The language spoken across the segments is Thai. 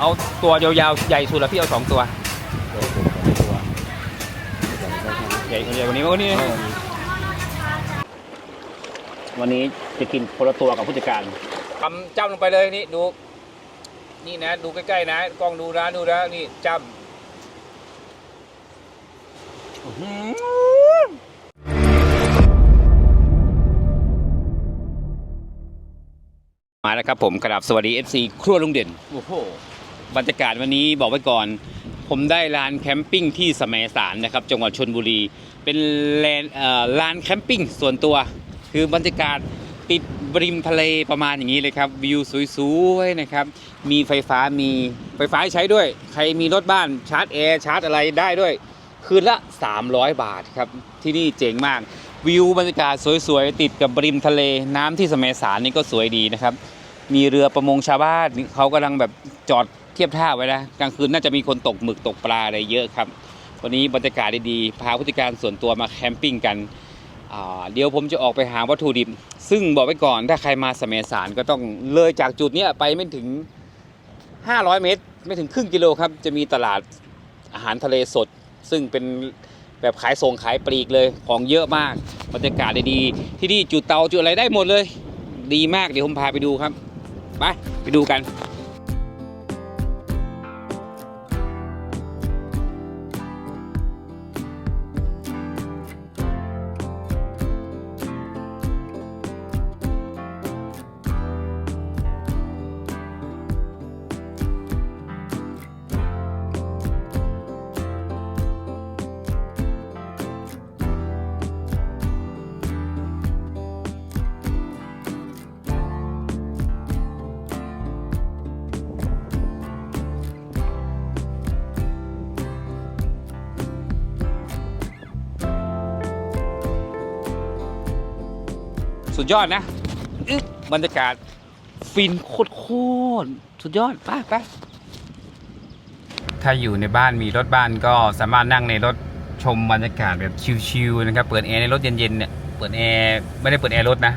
เอาตัวยาวๆใหญ่สุดแล้วพี่เอาสองตัวตัวผมสองตัวใหญ่ใหญ่กว่านี้ไหมวันนี้ วันนี้จะกินคนละตัวกับผู้จัดการทำจ้ำลงไปเลยนี่ดู นี่นะ ดูใกล้ๆนะกล้องดูนะดูนะนี่จ้ำอื้อหือมาแล้วครับผมกราบสวัสดี FC ครัวลุงเด่น โอ้โห บรรยากาศวันนี้บอกไว้ก่อน ผมได้ลานแคมปิ้งที่สมัยสารนะครับ จังหวัดชนบุรี เป็นแลนลานแคมปิ้งส่วนตัว คือบรรยากาศติดริมทะเลประมาณอย่างนี้เลยครับวิวสวยๆนะครับ มีไฟฟ้ามีไฟฟ้าใช้ด้วย ใครมีรถบ้านชาร์จแอร์ชาร์จอะไรได้ด้วย คืนละ 300 บาทครับที่นี่เจ๋งมากวิวบรรยากาศสวยๆ ติดกับริมทะเลน้ำที่สมัยสารนี่ก็สวยดีนะครับ มีเรือประมงชาวบ้านเขากำลังแบบจอด ทียบท่าไว้นะกลางคืนน่าจะมีคนตกหมึกตกปลาอะไรเยอะครับ วันนี้บรรยากาศดีๆพาผู้จัดการส่วนตัวมาแคมปิ้งกันเดี๋ยวผมจะออกไปหาวัตถุดิบ ซึ่งบอกไว้ก่อนถ้าใครมาสมสารก็ต้องเลยจากจุดนี้ไปไม่ถึง 500 เมตร ไม่ถึงครึ่งกิโลครับ จะมีตลาดอาหารทะเลสด ซึ่งเป็นแบบขายส่งขายปลีกเลยของเยอะมากบรรยากาศดีๆที่นี่จุดเตาจุดอะไรได้หมดเลย ดีมากเดี๋ยวผมพาไปดูครับ ไปไปดูกัน สุดยอดนะอึ๊บบรรยากาศฟินโคตรๆสุดยอดไป้าป้าถ้าอยู่ในบ้านมีรถบ้านก็สามารถนั่งในรถชมบรรยากาศแบบชิลๆนะครับเปิดแอร์ในรถเย็นๆเนี่ยเปิดแอร์ไม่ได้เปิดแอร์รถนะ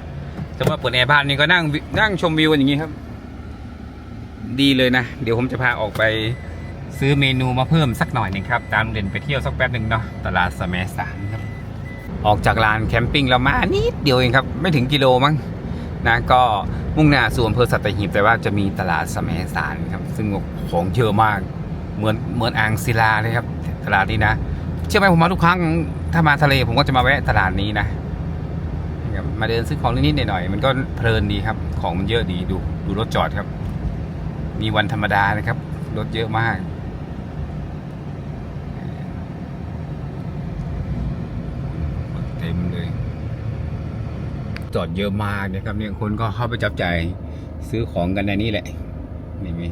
แต่ว่าเปิดแอร์บ้านนี่ก็นั่งนั่งชมวิวกันอย่างนี้ครับ ดีเลยนะ เดี๋ยวผมจะพาออกไปซื้อเมนูมาเพิ่มสักหน่อยหนึ่งครับตามเด่นไปเที่ยวสักแป๊บหนึ่งเนาะตลาดสแมสารครับ ออกจากลานแคมปิ้งเรามานิดเดียวเองครับ ไม่ถึงกิโลมั้งนะก็มุ่งหน้าสู่อำเภอสัตหีบแต่ว่าจะมีตลาดสมสารครับ ซึ่งของเยอะมาก เหมือนเหมือนอ่างศิลาเลยครับ ตลาดนี้นะเชื่อไหมผมมาทุกครั้งถ้ามาทะเลผมก็จะมาแวะตลาดนี้นะมาเดินซื้อของนิดๆหน่อยๆมันก็เพลินดีครับ ของมันเยอะดีดูดูรถจอดครับ มีวันธรรมดานะครับ รถเยอะมาก ต็มเลย จอดเยอะมากนะครับเนี่ยคนก็เข้าไปจับจ่ายซื้อของกันในนี้แหละ นี่มี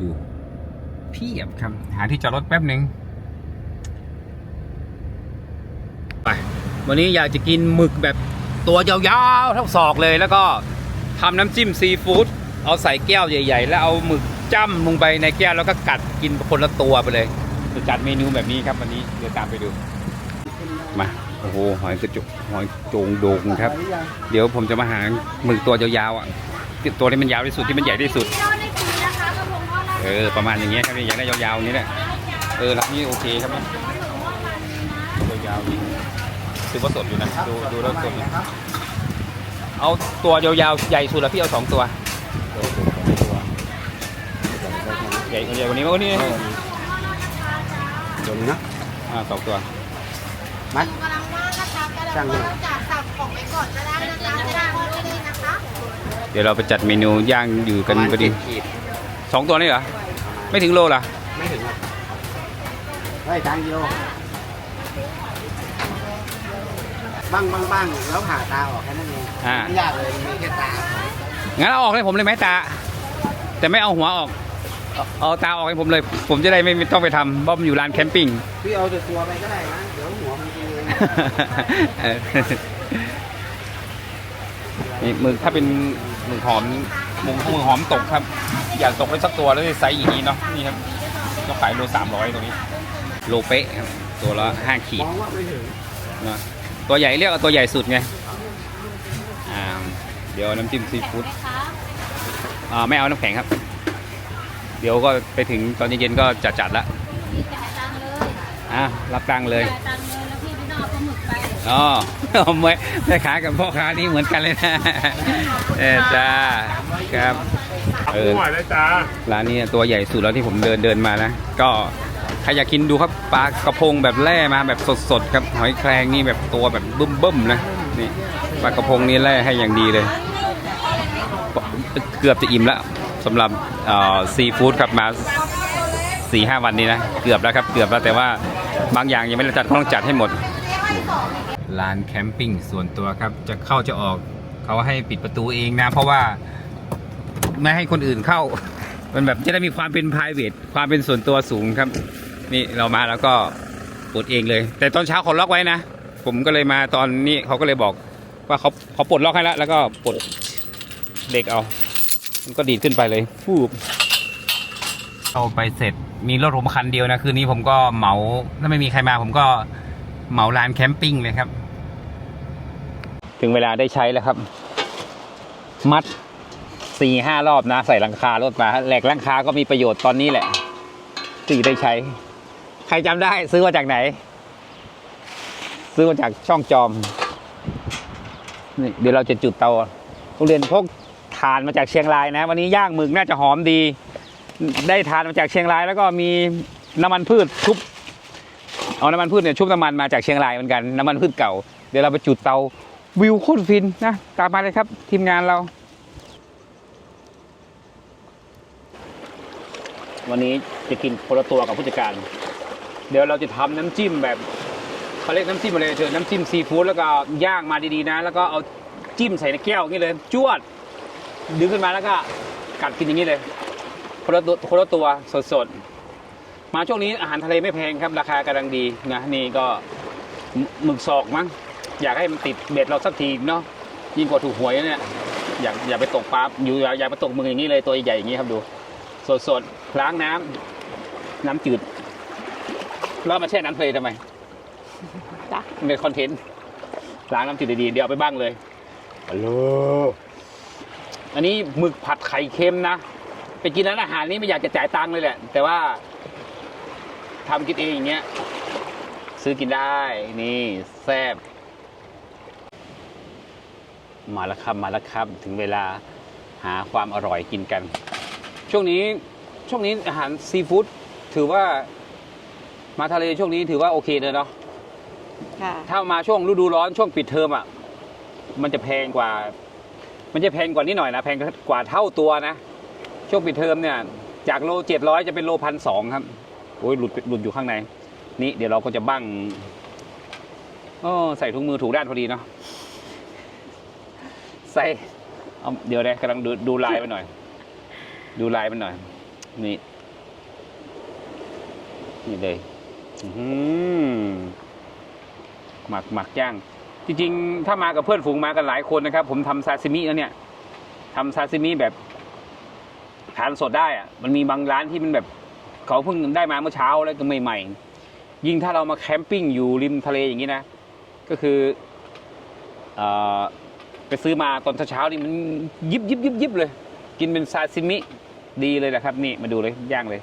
ดูเพียบครับ หาที่จอดรถแป๊บหนึ่งไปวันนี้อยากจะกินหมึกแบบตัวยาวๆเท่าศอกเลยแล้วก็ทำน้ำจิ้มซีฟู้ดเอาใส่แก้วใหญ่ ๆ แล้วเอาหมึกจ้ำลงไปในแก้วแล้วก็กัดกินคนละตัวไปเลย จะจัดเมนูแบบนี้ครับวันนี้เดี๋ยวตามไปดู มาโอ้โหหอยกระจุกหอยโจงโดงครับ เดี๋ยวผมจะมาหาหมึกตัวยาวๆอะตัวที่มันยาวที่สุดที่มันใหญ่ที่สุด เออประมาณอย่างเงี้ยครับนี่อยากได้ยาวๆนี้แหละเออรับนี่โอเคครับนยาวๆนี่ถือว่าสดอยู่นะดูดูแล้วสดอยู่เอาตัวยาวๆใหญ่สุดแล้วพี่เอาสองตัวใหญ่ใหญ่กว่านี้มั้งวันนี้ ตัวนี้นะอ่าสองตัว มัด กำลังว่างนะคะกำลัช่างงว่างจากสั่งของไปก่อนก็ได้นะจ๊ะจะได้ด้วยเลยนะคะเดี๋ยวเราไปจัดเมนูย่างอยู่กันพอดีประมาณเจ็ขีดสองตัวนี่เหรอ ไม่ถึงโลเหรอไม่ถึงครับได้ตังกิโลบ้างบ้างบ้างแล้วผ่าตาออกแค่นั้นเองอ่าไม่ยากเลยมีแค่ตางั้นเอาออกเลยผมเลยไหมตา แต่ไม่เอาหัวออก เอาเอาตาออกให้ผมเลย ผมจะได้ไม่ไม่ต้องไปทำเพราะมันอยู่ลานแคมปิ้ง พี่เอาแต่ตัวไปก็ได้นะ เดี๋ยวหัวมันกินเองเออนี่หมึกถ้าเป็นหมึกหอมหมึกหมึกหอมตกครับ อยากตกได้สักตัวแล้วไซส์อย่างนี้เนาะ นี่ครับก็ขายโลสามร้อยตัวนี้ โลเป๊ะครับ ตัวละห้าขีดมองว่าไม่ถึงเนอะตัวใหญ่เรียกว่าตัวใหญ่สุดไง อ่า เดี๋ยวน้ำจิ้มซีฟู้ดไหมคะเออ่า ไม่เอาน้ำแข็งครับ เดี๋ยวก็ไปถึงตอนเย็นๆก็จัดจัดๆละพี่จ่ายตังค์เลยอะรับตังค์เลยจ่ายตังค์เลยแล้วพี่ไม่ต้องเอาปลาหมึกไปอ๋อแม่แม่ค้ากับพ่อค้านี่เหมือนกันเลยนะเออจ้าครับเออหน่อยนะจ๊ะร้านนี้ตัวใหญ่สุดแล้วที่ผมเดินเดินมานะก็ใครอยากกินดูครับปลากระพงแบบแร่มาแบบสดๆครับหอยแครงนี่แบบตัวแบบบึ้มๆนะนี่ปลากระพงนี่แร่ให้อย่างดีเลย เกือบจะอิ่มแล้ว สำหรับซีฟู้ดครับมาสี่ห้าวันนี้นะ เกือบแล้วครับ เกือบแล้วแต่ว่าบางอย่างยังไม่ได้จัดต้องจัดให้หมดร้านแคมปิ้งส่วนตัวครับ จะเข้าจะออกเขาให้ปิดประตูเองนะ เพราะว่าไม่ให้คนอื่นเข้า มันแบบจะได้มีความเป็น p r i v a t ความเป็นส่วนตัวสูงครับ นี่เรามาแล้วก็ปลดเองเลย แต่ตอนเช้าเขาล็อกไว้นะ ผมก็เลยมาตอนนี้เขาก็เลยบอกว่าเขาเขาปลดล็อกให้แล้วแล้วก็ปลดเด็กเอา มันก็ดีดขึ้นไปเลยฟูบเอาไปเสร็จมีรถผมคันเดียวนะคืนนี้ผมก็เหมาถ้าไม่มีใครมาผมก็เหมาลานแคมปิ้งเลยครับ ถึงเวลาได้ใช้แล้วครับ มัดสี่ห้ารอบนะ ใส่หลังคารถมาแหลกหลังคาก็มีประโยชน์ตอนนี้แหละสี่ได้ใช้ ใครจำได้ซื้อมาจากไหน ซื้อมาจากช่องจอมนี่เดี๋ยวเราจะจุดเตาโรงเรียนพก ทานมาจากเชียงรายนะ วันนี้ย่างหมึกน่าจะหอมดี ได้ทานมาจากเชียงราย แล้วก็มีน้ำมันพืชชุบเอาน้ำมันพืชเนี่ยชุบน้ำมันมาจากเชียงรายเหมือนกันน้ำมันพืชเก่าเดี๋ยวเราไปจุดเตาวิวโคตรฟินนะตามมาเลยครับทีมงานเรา วันนี้จะกินคนละตัวกับผู้จัดการ เดี๋ยวเราจะทำน้ำจิ้มแบบเขาเรียกน้ำจิ้มอะไรเชิญน้ำจิ้มซีฟู้ดแล้วก็ย่างมาดีๆนะ แล้วก็เอาจิ้มใส่ในแก้วนี้เลยจวด ดึงขึ้นมาแล้วก็กัดกินอย่างนี้เลยคนละตัวคนละตัวสดๆ มาช่วงนี้อาหารทะเลไม่แพงครับ ราคากำลังดีนะนี่ก็หมึหมึกศอกมั้งอยากให้มันติดเบ็ดเราสักทีเนาะยิ่งกว่าถูกหวยนะเนี่ยอยากอย่าไปตกปลาอยู่อย่าอย่าไปตกมึงอย่างนี้เลยตัวใหญ่ๆอย่างนี้ครับดู สดๆล้างน้ำน้ำจืดแล้วมาแช่น้ำทะเลทำไมจ้ะมันเป็นคอนเทนต์ล้างน้ำจืดดีๆเดี๋ยวเอาไปบ้างเลยฮัลโหล อันนี้หมึกผัดไข่เค็มนะ ไปกินร้านอาหารนี้ไม่อยากจะจ่ายตังค์เลยแหละ แต่ว่าทำกินเองอย่างเงี้ย ซื้อกินได้นี่แซ่บมาแล้วครับมาแล้วครับ ถึงเวลาหาความอร่อยกินกัน ช่วงนี้ช่วงนี้อาหารซีฟู้ดถือว่ามาทะเลช่วงนี้ถือว่าโอเคเลยเนาะค่ะถ้ามาช่วงฤดูร้อนช่วงปิดเทอมอะ มันจะแพงกว่า มันจะแพงกว่านี้หน่อยนะแพงกว่าเท่าตัวนะช่วงปิดเทอมเนี่ยจากโลเจ็ดร้อยจะเป็นโลพันสองครับโอ้ยหลุดหลุดอยู่ข้างใน นี่เดี๋ยวเราก็จะบั้งโอ้ใส่ถุงมือถูกด้านพอดีเนาะใส่เอาเดี๋ยวนะกำลังดูดูลายมันหน่อย ดูลายมันหน่อย นี่ นี่เลยอื้อหือหมักหมักย่าง จริงๆ ถ้ามากับเพื่อนฝูงมากันหลายคนนะครับ ผมทำซาซิมิแล้วเนี่ยทำซาซิมิแบบทานสดได้อะมันมีบางร้านที่มันแบบเขาเพิ่งได้มาเมื่อเช้าแล้วก็ใหม่ๆ ยิ่งถ้าเรามาแคมปิ้งอยู่ริมทะเลอย่างนี้นะ ก็คืออไปซื้อมาตอนเช้าๆนี่มันยิบยิบยิบยิบเลย กินเป็นซาซิมิดีเลยนะครับ นี่มาดูเลยย่างเลย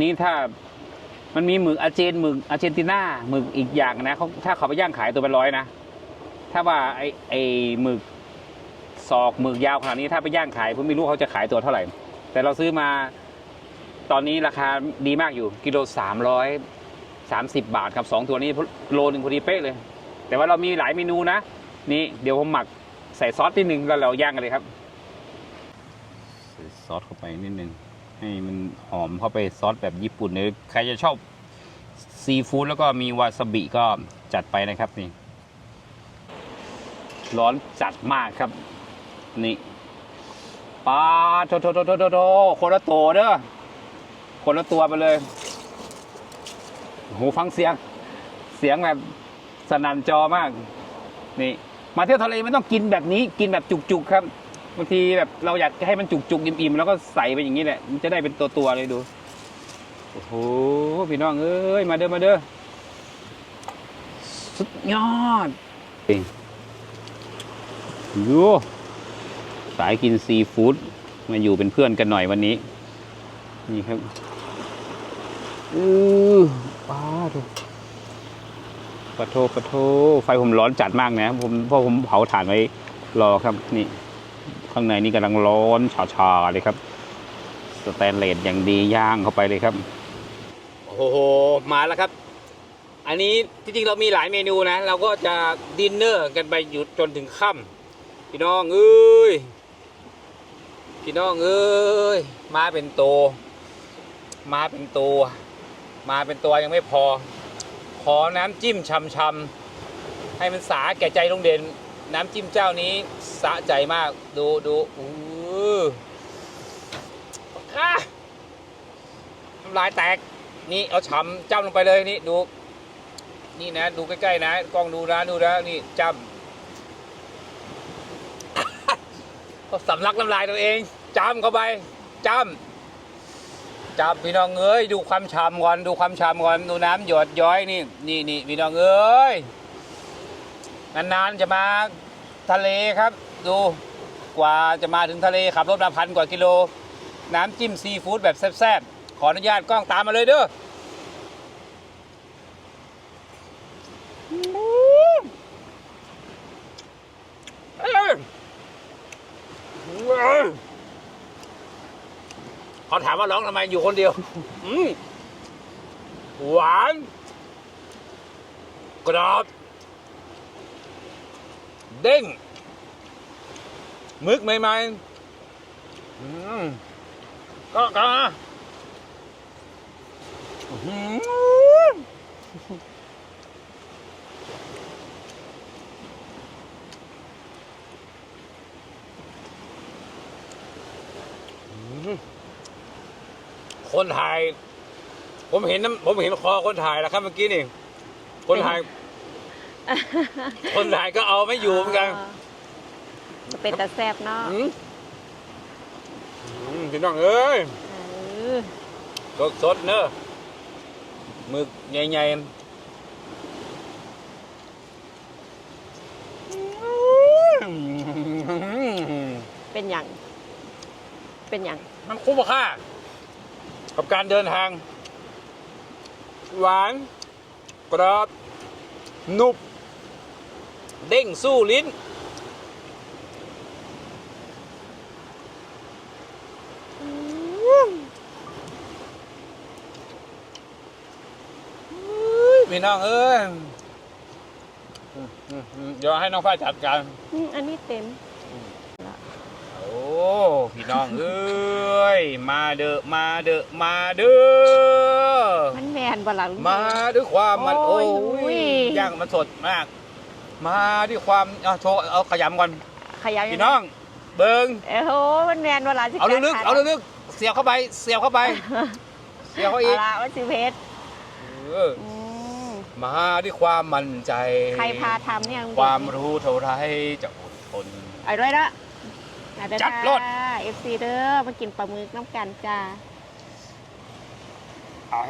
นนี้ถ้ามันมีหมึกอาเจนหมึกอาร์เจนตินาหมึกอีกอย่างนะเขาถ้าเขาไปย่างขายตัวเป็นร้อยนะ ถ้าว่าไอไอหมึกศอกหมึกยาวขนาดนี้ถ้าไปย่างขายผมไม่รู้เขาจะขายตัวเท่าไหร่ แต่เราซื้อมาตอนนี้ราคาดีมากอยู่ กิโลสามร้อยสามสิบบาทครับสองตัวนี้โลหนึ่งพอดีเป๊ะเลย แต่ว่าเรามีหลายเมนูนะ นี่เดี๋ยวผมหมักใส่ซอสนิดนึงแล้วเราย่างกันเลยครับ ใส่ซอสเข้าไปนิดนึง ให้มันหอมเข้าไปซอสแบบญี่ปุ่นเลยใครจะชอบซีฟู้ดแล้วก็มีวาซาบิก็จัดไปนะครับนี่ ร้อนจัดมากครับ นี่ปลาโถโถโถโถโถโถคนละตัวเด้อคนละตัวไปเลยหูฟังเสียง เสียงแบบสนั่นจอมาก นี่ มาเที่ยวทะเลไม่ต้องกินแบบนี้ กินแบบจุกๆครับ บางทีแบบเราอยากจะให้มันจุกจุกๆอิ่มๆแล้วก็ใส่ไปอย่างนี้แหละ มันจะได้เป็นตัวๆเลยดู โอ้โห พี่น้องเอ้ย มาเด้อ มาเด้อ สุดยอดดูสายกินซีฟู้ดมาอยู่เป็นเพื่อนกันหน่อยวันนี้ นี่ครับอือป้าดูปะโทปะโท ไฟผมร้อนจัดมากนะ ผมเพราะผมเผาถ่านไว้รอครับนี่ ข้างในนี่กำลังร้อนชาๆเลยครับ สแตนเลสอย่างดีย่างเข้าไปเลยครับ โอ้โห มาแล้วครับ อันนี้จริงๆเรามีหลายเมนูนะ เราก็จะดินเนอร์กันไปหยุดจนถึงค่ำพี่น้องเอ้ย พี่น้องเอ้ย มาเป็นโตวมาเป็นตัว มาเป็นตัวยังไม่พอ ขอน้ำจิ้มชำๆให้มันสาแก่ใจลงเด่น น้ำจิ้มเจ้านี้สะใจมาก ดูดูอู้อะน้ำลายแตก นี่เอาฉ่ำจ้ำลงไปเลยนี่ดู นี่นะ ดูใกล้ๆนะกล้องดูนะดูนะนี่จ้ำก็สำลักน้ำลายตัวเองจ้ำเข้าไปจ้ำจ้ำพี่น้องเอ้ยดูความฉ่ำก่อนดูความฉ่ำก่อนดูน้ำหยดย้อยนี่ นี่นี่พี่น้องเอ้ย นานๆจะมาทะเลครับ ดูกว่าจะมาถึงทะเลขับรถมาพันกว่ากิโล น้ำจิ้มซีฟู้ดแบบแซ่บๆ ขออนุญาตกล้องตามมาเลยเด้อเอ้ยเขาถามว่าร้องทำไมอยู่คนเดียวอืมหวาน กรอบ เด้งมึกใหม่ๆอืมก็ก็อื้อหือคนถ่าย ผมเห็นน้ำผมเห็นคอคนถ่ายแล้วครับเมื่อกี้นี่ คนถ่าย คนถ่ายก็เอาไม่อยู่เหมือนกันจะเป็นตาแซบเนาะอืมอืมพี่น้องเอ้ยเออสดสดๆเนอะหมึกใหญ่ๆเป็นอย่าง เป็นอย่างมันคุ้มค่ากับการเดินทาง หวาน กรอบ นุบ เด้งสู้ลิ้น พี่น้องเอ้ยอืมอืมอืมเดี๋ยวให้น้องฝ้ายจัดการ อืมอันนี้เต็ม โอ้ พี่น้องเอ้ย มาเด้อ มาเด้อ มาเด้อ มันแมนบลังมาด้วยความมันโอ้โอ้ย ยย่างมันสดมาก มาด้วยความเอาโชว์เอาขยำก่อนขยันพี่น้อง เบิงเอ้โหมันแมนบลังเอาลึกๆเอาลึกๆเสียบเข้าไปเสียบเข้าไป เสียบเข้าๆอีกละมันสิเพชรเอออืมมาด้วยความมั่นใจ ใครพาทำเนี่ยความรู้เท่าไรจะอดทนไอ้ด้วยละจัดรถ เอฟซีเด้อมากินปลาหมึกน้ำกันจ้าเอ้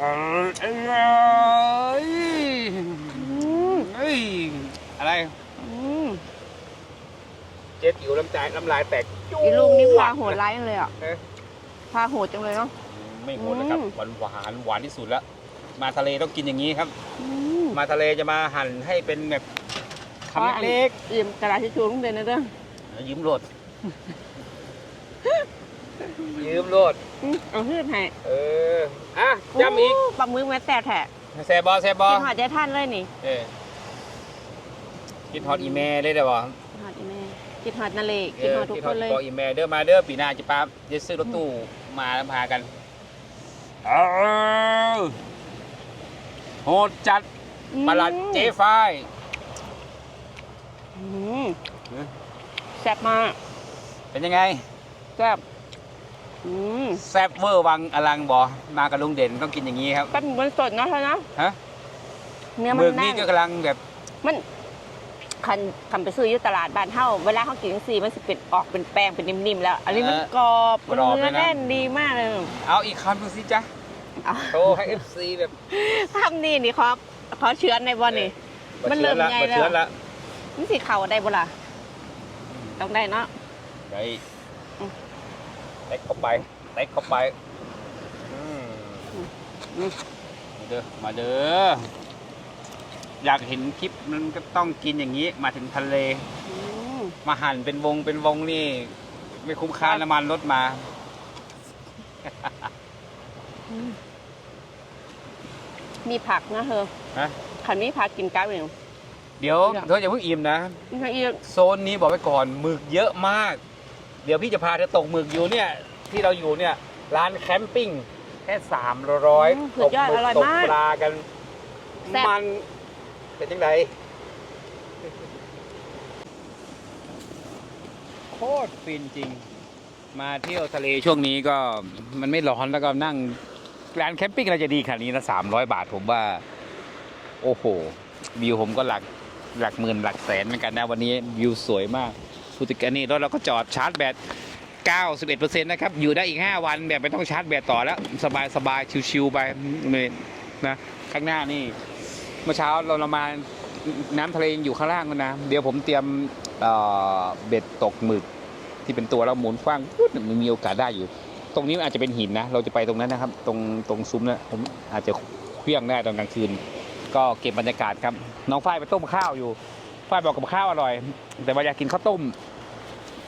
ยอืมเฮ้ย อะไรอืมเจ๊ติ๋วน้ำใจน้ำลายแตกอีลูกนี่พาโหดร้ายจังเลยอะเอ๊ะ พาโหดจังเลยเนาะ ไม่โหดนะครับอืม หวานหวานหวานที่สุดแล้วมาทะเลต้องกินอย่างนี้ครับ อืม มาทะเลจะมาหั่นให้เป็นแบบคำเล็กอิ่มกระดาษทิชชู่ต้องเดินนะเด้อๆยืมโหลดยืมโหลด อืมเอาพืชให้เออ อะย้ำอีกปลาหมึกแม่แต่แท้แซบบอแซบบอกินหอดใจท่านเลยนี่ เออ กินฮอตอีเมลเลยเด้อบ่กินหอดอีแม่กินหอดนาเลกินหอดทุกกินคฮอตนเลย บอกอีเมลเด้อมาเด้อปีหน้าจะป้าจะซื้อรถตู้มาแล้วพากันเอาโหดจัดประหลัดเจ๊ฝ้ายอืมเอ๊ะแซ่บมากเป็นยังไง แซ่บอืมแซบเวอร์วังอลังบอมากับลุงเด่นต้องกินอย่างนี้ครับปลาหมึกมันสดเนาะเธอนะฮะ เนื้อหมัมึนกแน่นี่นก็กำลังแบบมัน คันคันไปซื้ออยู่ตลาดบ้านเฮาเวลาเขากินจังซี่มันสิเป็นออกเป็นแป้งเป็นนิ่มๆแล้ว อันนี้มันเออกรอบมันกรอบเนื้อเลยนะแน่นดีมากเลยเอาอีกคำหนึงสิจ๊ะเอาโชว์ให้ FC แบบทำนี่นี่ขอขอเชื้อในบ่นี่ มันเริ่มใหญ่แล้วเชื้อละมันสิเข้าได้บ่ล่ะต้องได้เนาะได้อืมเต็กเข้าไปเต็กเข้าไปอืมอืมมาเด้อมาเด้อ อยากเห็นคลิปมันก็ต้องกินอย่างนี้ มาถึงทะเล อืมมาหั่นเป็นวงเป็นวงนี่ ไม่คุ้มค่าน้ำมันรถมา อืมมีผักนะเธอฮะคันมีผักกินกับอยู่เดี๋ยวอยากเธออย่าเพิ่งอิ่มนะ นี่อีกโซนนี้บอกไว้ก่อนหมึกเยอะมาก เดี๋ยวพี่จะพาเธอตกหมึกอยู่เนี่ย ที่เราอยู่เนี่ย ร้านแคมปิ้งแค่สามร้อยอืมตสุดกยอดหมึอกร่อยตกมากปลากันแซ่บมัน เป็นยังไงโคตรฟินจริง มาเที่ยวทะเลช่วงนี้ก็มันไม่ร้อนแล้วก็นั่งร้านแคมปิ้งเราจะดีขนาดนี้นะสามร้อยบาทผมว่า โอ้โห วิวผมก็หลักหลักหมื่นหลักแสนเหมือนกันนะ วันนี้วิวสวยมากพูดถึงกันนี่รถเราก็จอดชาร์จแบต91%นะครับ อยู่ได้อีก 5 วันแบบไม่ต้องชาร์จแบตต่อแล้ว สบายสบายชิวๆไปเลยนะ ข้างหน้านี่ เมื่อเช้าเราเรามาน้ำทะเลยังอยู่ข้างล่างเลยนะ เดี๋ยวผมเตรียมเอ่อเบ็ดตกหมึก ที่เป็นตัวเราหมุนคว้างปุ๊บมันมีโอกาสได้อยู่ ตรงนี้มันอาจจะเป็นหินนะ เราจะไปตรงนั้นนะครับ ตรงตรงซุ้มนะผมอาจจะเคลื่องได้ตอนกลางคืน ก็เก็บบรรยากาศครับ น้องฝ้ายไปต้มข้าวอยู่ฝ้ายบอกกับข้าวอร่อย แต่ว่าอยากกินข้าวต้ม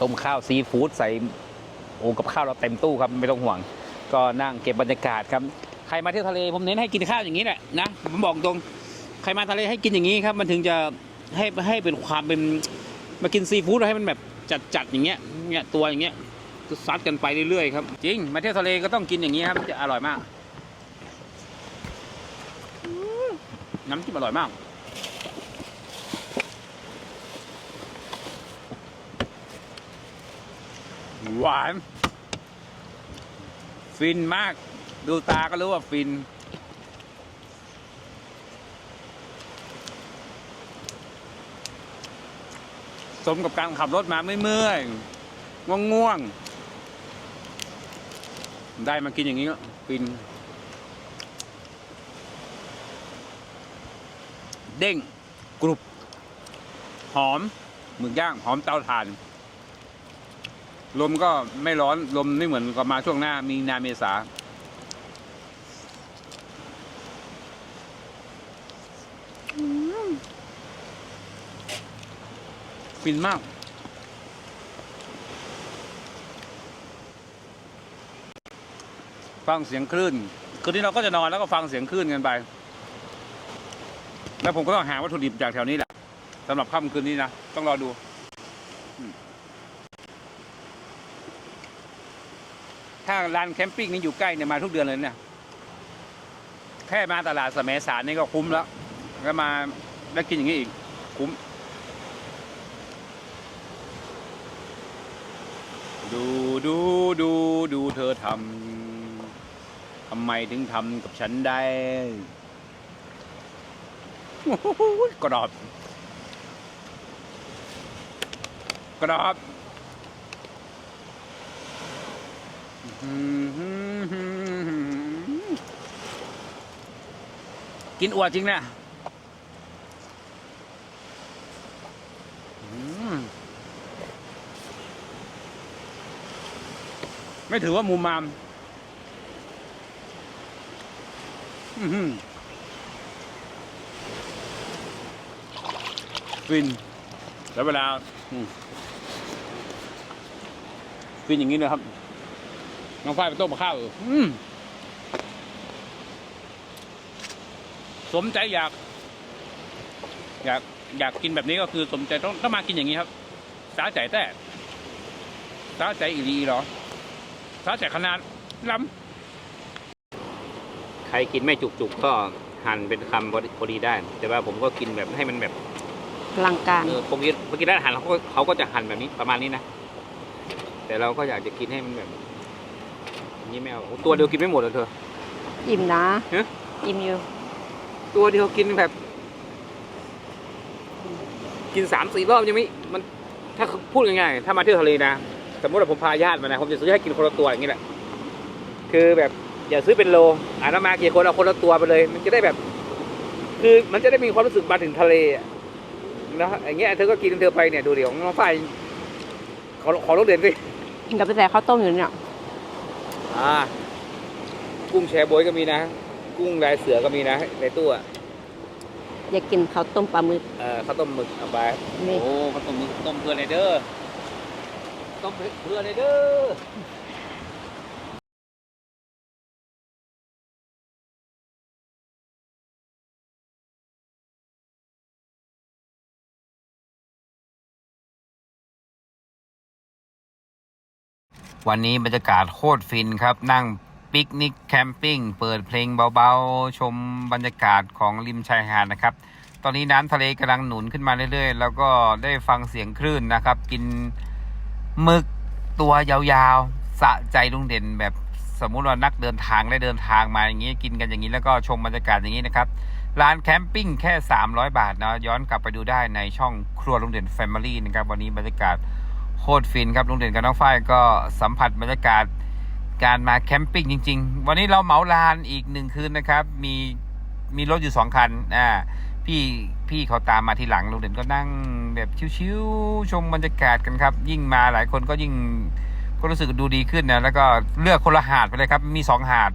ต้มข้าวซีฟู้ดใส่โอ้กับข้าวเราเต็มตู้ครับไม่ต้องห่วง ก็นั่งเก็บบรรยากาศครับ ใครมาเที่ยวทะเลผมเน้นให้กินข้าวอย่างนี้แหละนะผมบอกตรง ใครมาทะเลให้กินอย่างนี้ครับมันถึงจะให้ให้เป็นความเป็นมากินซีฟู้ดให้มันแบบจัดจัดๆอย่างเงี้ยเนี่ยตัวอย่างเงี้ยซัดกันไปเรื่อยๆครับจริงมาเที่ยวทะเลก็ต้องกินอย่างนี้ครับมันจะอร่อยมาก น้ำจิ้มอร่อยมากหวาน ฟินมาก ดูตาก็รู้ว่าฟิน สมกับการขับรถมาไม่เมื่อยง่วงง่วงๆได้มากินอย่างนี้ก็ฟิน เด้งกรุบ หอมหมึกย่าง หอมเตาถ่าน ลมก็ไม่ร้อนลมไม่เหมือนกับมาช่วงหน้ามีนาเมษา ฟินมาก ฟังเสียงคลื่น คืนนี้เราก็จะนอนแล้วก็ฟังเสียงคลื่นกันไป แล้วผมก็ต้องหาวัตถุดิบจากแถวนี้แหละสำหรับค่ำคืนนี้นะ ต้องรอดูถ้าร้านแคมปิ้งนี้อยู่ใกล้เนี่ยมาทุกเดือนเลยเนี่ย แค่มาตลาดสมสารนี่ก็คุ้มแล้วแล้วมาแล้กินอย่างนี้อีกคุ้ม ดูดูดูดูเธอทำทำไมถึงทำกับฉันได้กรอบ กรอบกินอวดจริงนะ ไม่ถือว่ามุมมามฟิน แล้วเวลาฟินอย่างนี้เลยครับ น้องฝ้ายไปต้มข้าวออสมใจอยาก อยาก อยากกินแบบนี้ก็คือสมใจต้องต้องมากินอย่างนี้ครับ สาใจแต่สาใจอีหลีหรอ ถ้าแต่ขนาดล้ำใครกินไม่จุกๆก็หั่นเป็นคำพอดีพอดีได้ แต่ว่าผมก็กินแบบให้มันแบบพลังการเออปกติปกติร้านอาหารเขาก็เขาก็จะหั่นแบบนี้ประมาณนี้นะ แต่เราก็อยากจะกินให้มันแบบอย่างนี้ไม่เอาโอ้ตัวเดียวกินไม่หมดเลยเธอ อิ่มนะฮะอิ่มอยู่ ตัวเดียวกินแบบ กินสามสี่รอบยังไม่มัน ถ้าพูดง่ายๆถ้ามาเที่ยวทะเลนะ สมมติว่าผมพาญาติมานะผมจะซื้อให้กินคนละตัวอย่างนี้แหละคือแบบอย่าซื้อเป็นโลอ่าถ้ามากี่คนเอาคนละตัวไปเลย มันจะได้แบบ คือมันจะได้มีความรู้สึกมาถึงทะเลอะนะอย่างเงี้ยเธอก็กินของเธอไปเนี่ยดูเดี๋ยวน้องฝ้ายขอขอรถเด่นสิกินกับไปแต่ข้าวต้มอยู่เนี่ยอ่ากุ้งแชร์บวยก็มีนะ กุ้งลายเสือก็มีนะในตู้อะอยากกินข้าวต้มปลาหมึกเอ่อข้าวต้มหมึกเอาไปนี่โอ้ข้าวต้มหมึกต้มเพื่ออะไรเด้อ ต้มเพื่ออะไรเด้อวันนี้บรรยากาศโคตรฟินครับ นั่งปิกนิกแคมปิ้งเปิดเพลงเบาๆ ชมบรรยากาศของริมชายหาดนะครับ ตอนนี้น้ำทะเลกำลังหนุนขึ้นมาเรื่อยๆ แล้วก็ได้ฟังเสียงคลื่นนะครับ กิน หมึกตัวยาวๆ สะใจลุงเด่นแบบสมมุติว่านักเดินทางได้เดินทางมาอย่างนี้กินกันอย่างนี้แล้วก็ชมบรรยากาศอย่างนี้นะครับ ร้านแคมปิ้งแค่ 300 บาทนะย้อนกลับไปดูได้ในช่องครัวลุงเด่นแฟมิลี่นะครับวันนี้บรรยากาศโคตรฟินครับลุงเด่นกับน้องฝ้ายก็สัมผัสบรรยากาศการมาแคมปิ้งจริง ๆ วันนี้เราเหมาลานอีกหนึ่งคืนนะครับ มีมีรถอยู่สองคันอ่าพี่ พี่เขาตามมาทีหลังลุงเด่นก็นั่งแบบชิวๆชมบรรยากาศกันครับ ยิ่งมาหลายคนก็ยิ่งก็รู้สึกดูดีขึ้นนะแล้วก็เลือกคนละหาดไปเลยครับ มีสองหาด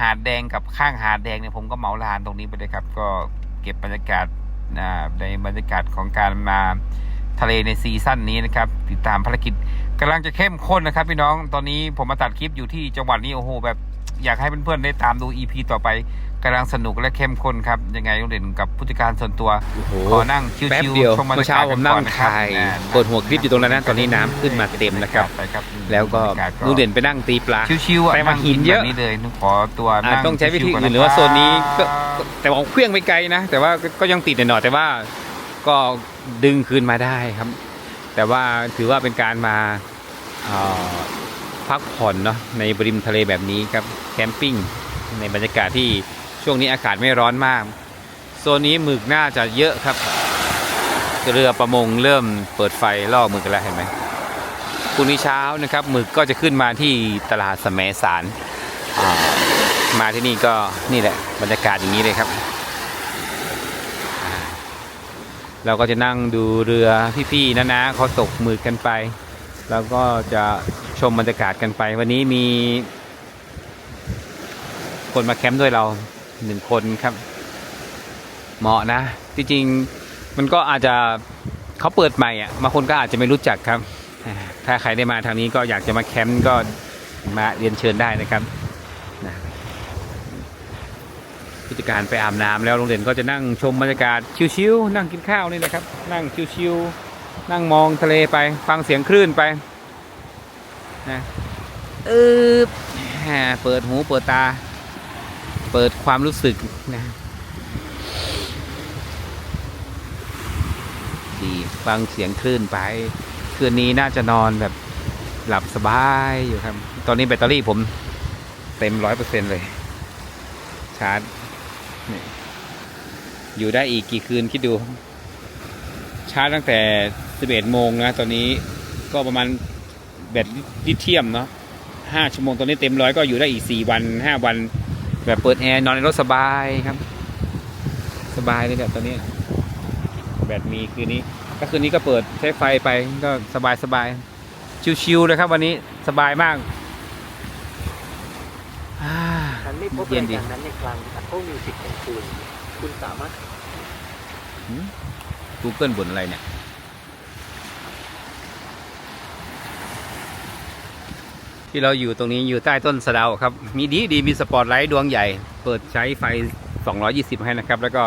หาดแดงกับข้างหาดแดงเนี่ยผมก็เหมาลานตรงนี้ไปเลยครับ ก็เก็บบรรยากาศในบรรยากาศของการมาทะเลในซีซั่นนี้นะครับติดตามภารกิจกำลังจะเข้มข้นนะครับ พี่น้องตอนนี้ผมมาตัดคลิปอยู่ที่จังหวัดนี้โอ้โหแบบอยากให้เพื่อนๆได้ตามดู EP ต่อไป กำลังสนุกและเข้มข้นครับ ยังไงต้องเด่นกับผู้จัดการส่วนตัว ขอนั่งชิวๆแป๊บเดียวชมบรรเมื่อยาเช้ากาศผมนั่งก่อนะครับถ่ายอ่เปิดหัวคลิปอยู่ตรงนั้นนะตอนนี้น้ำขึ้นมาเต็มนะครับไปครับแล้วก็บรรยาาศลุงเด่นไปนั่งตีปลาชิวๆอะไปมาหินเยอะแบบนี้เลยนุขอตัวอ่านั่งต้องใช้วิธีชิๆก่อื่นหรือว่าโซนนี้ก็ก็แต่ว่าเครื่องไปไกลนะแต่ว่าก็ก็ยังติดหน่อยๆแต่ว่าก็ดึงคืนมาได้ครับ แต่ว่าถือว่าเป็นการมาเอ่อพักผ่อนเนาะในบริมทะเลแบบนี้ครับแคมปิ้งในบรรยากาศที่ ช่วงนี้อากาศไม่ร้อนมาก โซนนี้หมึกน่าจะเยอะครับ เรือประมงเริ่มเปิดไฟล่อหมึกกันแล้วเห็นไหมพรุ่งนี้เช้านะครับหมึกก็จะขึ้นมาที่ตลาดสมสารมาที่นี่ก็นี่แหละบรรยากาศอย่างนี้เลยครับ เราก็จะนั่งดูเรือพี่ๆนะๆเขาตกหมึกกันไปแล้วก็จะชมบรรยากาศกันไป วันนี้มีคนมาแคมป์ด้วยเรา หนึ่งคนครับ เหมาะนะที่จริงมันก็อาจจะเขาเปิดใหม่อะบางคนก็อาจจะไม่รู้จักครับอ่าถ้าใครได้มาทางนี้ก็อยากจะมาแคมป์ก็มาเรียนเชิญได้นะครับนะผู้จัดการไปอาบน้ำแล้วโรงเรียนก็จะนั่งชมบรรยากาศชิวๆนั่งกินข้าวนี่นะครับ นั่งชิวๆนั่งมองทะเลไป ฟังเสียงคลื่นไปนะเออเปิดหูเปิดตา เปิดความรู้สึกนะดีฟังเสียงคลื่นไป คืนนี้น่าจะนอนแบบหลับสบายอยู่ครับ ตอนนี้แบตเตอรี่ผมเต็มร้อยเปอร์เซ็นเลย ชาร์จอยู่ได้อีกกี่คืนคิดดู ชาร์จตั้งแต่11โมงนะ ตอนนี้ก็ประมาณแบตลิเทียมเนาะ5ชั่วโมงตอนนี้เต็มร้อยก็อยู่ได้อีก4วัน5วัน แบบเปิดแอร์นอนในรถสบายครับ สบายเลยแบบตอนนี้ แบตมีคืนนี้ก็คืนนี้ก็เปิดใช้ไฟไปก็สบายสบายชิวๆเลยครับ วันนี้สบายมากอ่าฉันไม่พบเย็รานยดีการนั้นในกลางอัพเปิลมิวสิกของคุณคุณสามารถกูเกิลบ่นอะไรเนี่ย ที่เราอยู่ตรงนี้อยู่ใต้ต้นสะเดาครับ มีดีดีมีสปอตไลท์ดวงใหญ่ เปิดใช้ไฟ 220 ให้นะครับ แล้วก็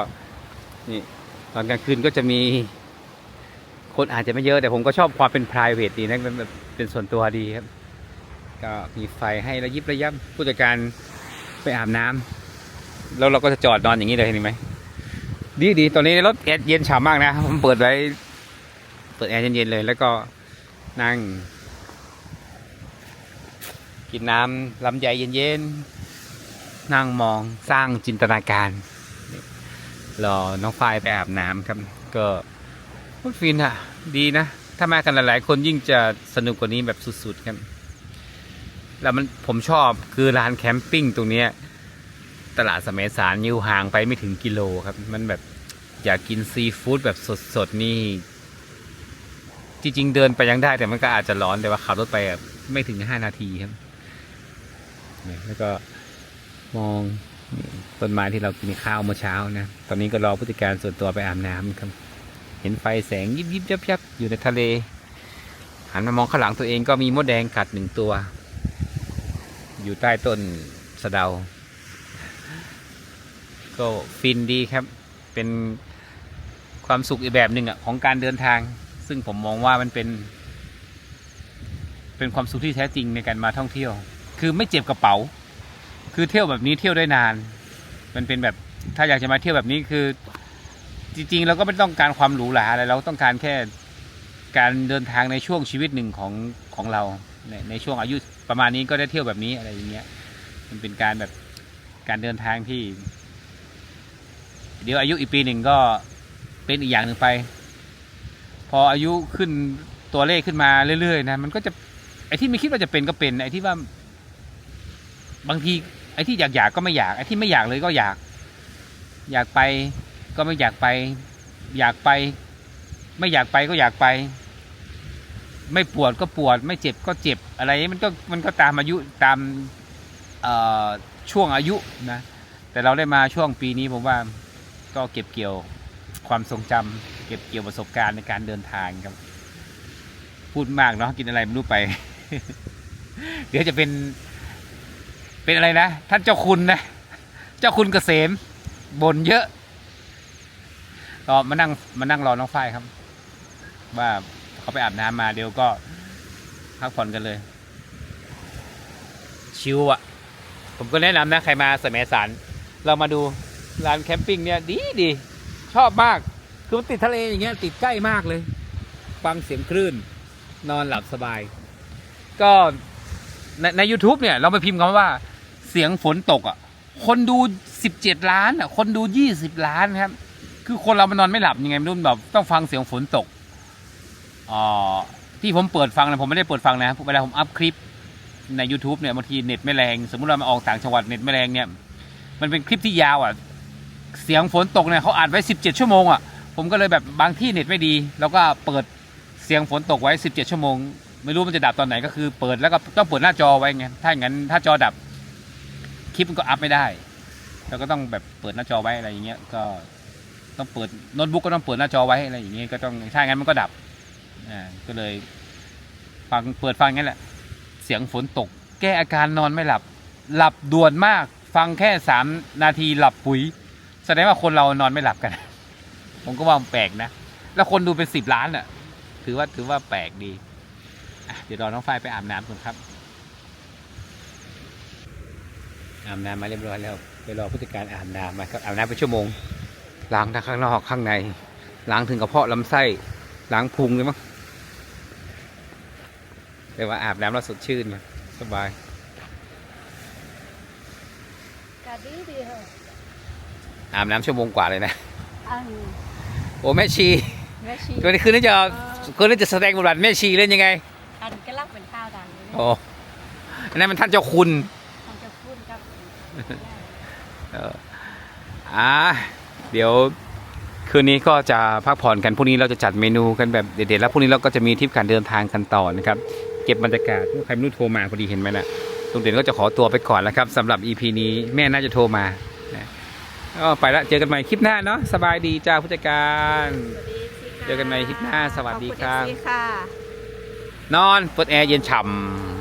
นี่ตอนกลางคืนก็จะมี คนอาจจะไม่เยอะแต่ผมก็ชอบความเป็น p r i v a t ดีนะเป็นเป็นส่วนตัวดีครับ ก็มีไฟให้ระยิบระยับผู้จัดการไปอาบน้ำแล้วเราก็จะจอดนอนอย่างนี้เลยเห็นไหมดีดีตอนนี้รถแอร์เย็นฉ่ำมากนะผมเปิดไว้ เปิดแอร์เย็นๆเลย แล้วก็นั่ง กินน้ำลำไยเย็นๆ นั่งมองสร้างจินตนาการรอน้องฝ้ายไปอาบน้ำครับ ก็โคตรฟินอะดีนะ ถ้ามากันหลายๆ คนยิ่งจะสนุกกว่านี้แบบสุดๆครับแล้วมันผมชอบคือร้านแคมปิ้งตรงนี้ตลาดสมัยสารอยู่ห่างไปไม่ถึงกิโลครับ มันแบบอยากกินซีฟู้ดแบบสดๆนี่ จริงๆ เดินไปยังได้แต่มันก็อาจจะร้อนแต่ว่าขับรถไปอะไม่ถึงห้านาทีครับ แล้วก็มองต้นไม้ที่เรากินข้าวเมื่อเช้านะ ตอนนี้ก็รอผู้จัดการส่วนตัวไปอาบน้ำครับ เห็นไฟแสงยิบยิบยับยับอยู่ในทะเล หันมามองข้างหลังตัวเองก็มีมดแดงกัดหนึ่งตัว อยู่ใต้ต้นสะเดา ก็ฟินดีครับ เป็นความสุขอีกแบบหนึ่งอะของการเดินทาง ซึ่งผมมองว่ามันเป็น เป็นความสุขที่แท้จริงในการมาท่องเที่ยว คือไม่เจ็บกระเป๋า คือเที่ยวแบบนี้เที่ยวได้นาน มันเป็นแบบถ้าอยากจะมาเที่ยวแบบนี้คือ จริงๆเราก็ไม่ต้องการความหรูหราอะไรเราต้องการแค่การเดินทางในช่วงชีวิตหนึ่งของของเราในในช่วงอายุประมาณนี้ก็ได้เที่ยวแบบนี้อะไรอย่างเงี้ย มันเป็นการแบบการเดินทางที่ เดี๋ยวอายุอีกปีหนึ่งก็เป็นอีกอย่างหนึ่งไป พออายุขึ้นตัวเลขขึ้นมาเรื่อยๆนะมันก็จะไอ้ที่ไม่คิดว่าจะเป็นก็เป็นไอ้ที่ว่า บางทีไอ้ที่อยากอยากก็ไม่อยากไอ้ที่ไม่อยากเลยก็อยาก อยากไปก็ไม่อยากไป อยากไป ไม่อยากไปก็อยากไป ไม่ปวดก็ปวด ไม่เจ็บก็เจ็บอะไรมันก็มันก็ตามอายุตามช่วงอายุนะแต่เราได้มาช่วงปีนี้ผมว่าก็เก็บเกี่ยวความทรงจำเก็บเกี่ยวประสบการณ์ในการเดินทางครับ พูดมากเนาะกินอะไรไม่รู้ไป เดี๋ยวจะเป็น เป็นอะไรนะ ท่านเจ้าคุณนะ เจ้าคุณเกษมบ่นเยอะก็มานั่งมานั่งรอน้องฝ้ายครับ ว่าเขาไปอาบน้ำมาเดี๋ยวก็พักผ่อนกันเลย ชิวอะผมก็แนะนำนะ ใครมาสมัยสารเรามาดูร้านแคมปิ้งเนี่ยดีดีชอบมาก คือมันติดทะเลอย่างเงี้ยติดใกล้มากเลย ฟังเสียงคลื่น นอนหลับสบาย ก็ในใน u t u b e เนี่ย เราไปพิมพ์คำว่า เสียงฝนตกอะ คนดู17ล้านอะ คนดู20ล้านครับ คือคนเรามันนอนไม่หลับยังไงไม่รู้แบบต้องฟังเสียงฝนตกอ๋อที่ผมเปิดฟังนะผมไม่ได้เปิดฟังนะเวลาผมอัพคลิปใน YouTube เนี่ยบางทีเน็ตไม่แรง สมมุติเรามาออกต่างจังหวัดเน็ตไม่แรงเนี่ย มันเป็นคลิปที่ยาวอะ เสียงฝนตกเนี่ยเขาอัดไว้ 17 ชั่วโมงอะ ผมก็เลยแบบบางที่เน็ตไม่ดี แล้วก็เปิดเสียงฝนตกไว้ 17 ชั่วโมง ไม่รู้มันจะดับตอนไหนก็คือเปิดแล้วก็ต้องเปิดหน้าจอไว้ไง ถ้าอย่างนั้นถ้าจอดับ คลิปมันก็อัพไม่ได้แล้วก็ต้องแบบเปิดหน้าจอไว้อะไรอย่างเงี้ยก็ต้องเปิดโน้ตบุ๊กก็ต้องเปิดหน้าจอไว้อะไรอย่างเงี้ยก็ต้องถ้างั้นมันก็ดับอ่าก็เลยฟังเปิดฟังงั้นแหละ เสียงฝนตก แก้อาการนอนไม่หลับ หลับด่วนมาก ฟังแค่สามนาทีหลับปุ๋ย แสดงว่าคนเรานอนไม่หลับกัน ผมก็ว่าแปลกนะ แล้วคนดูเป็นสิบล้านอะ ถือว่าถือว่าแปลกดีเดี๋ยวรอน้องฝ้ายไปอาบน้ำก่อนครับ อาบน้ำมาเรียบร้อยแล้วไปรอผู้จัดการอาบน้ำมาครับอาบน้ำไปชั่วโมง ล้างทั้งข้างนอกข้างใน ล้างถึงกระเพาะลำไส้ล้างพุงเลยมั้งแต่ว่าอาบน้ำแล้วสดชื่นนะสบายกะดีดีเหรออาบน้ำชั่วโมงกว่าเลยนะอันโอ้แม่ชีแม่ชีคืนนี้คืนนี้จะคืนนี้จะแสดงบทบาทแม่ชีเล่นยังไงอันก็รับเป็นข้าวดังเลยนะโอ้อันนั้นมันท่านเจ้าคุณ ทำจะพูดกับ เอออ่าเดี๋ยวคืนนี้ก็จะพักผ่อนกันพรุ่งนี้เราจะจัดเมนูกันแบบเด็ดๆแล้วพรุ่งนี้เราก็จะมีทริปการเดินทางกันต่อนะครับ เก็บบรรยากาศใครไม่รู้โทรมาพอดีเห็นไหมนะลุงเด่นก็จะขอตัวไปก่อนแล้วครับสำหรับ EP นี้แม่น่าจะโทรมานะก็ไปละเจอกันใหม่คลิปหน้าเนาะสบายดีจ้าผู้จัดการ เจอกันใหม่คลิปหน้า สวัสดีครับขอณ FC ค่ะนอนเปิดแอร์เย็นฉ่ำ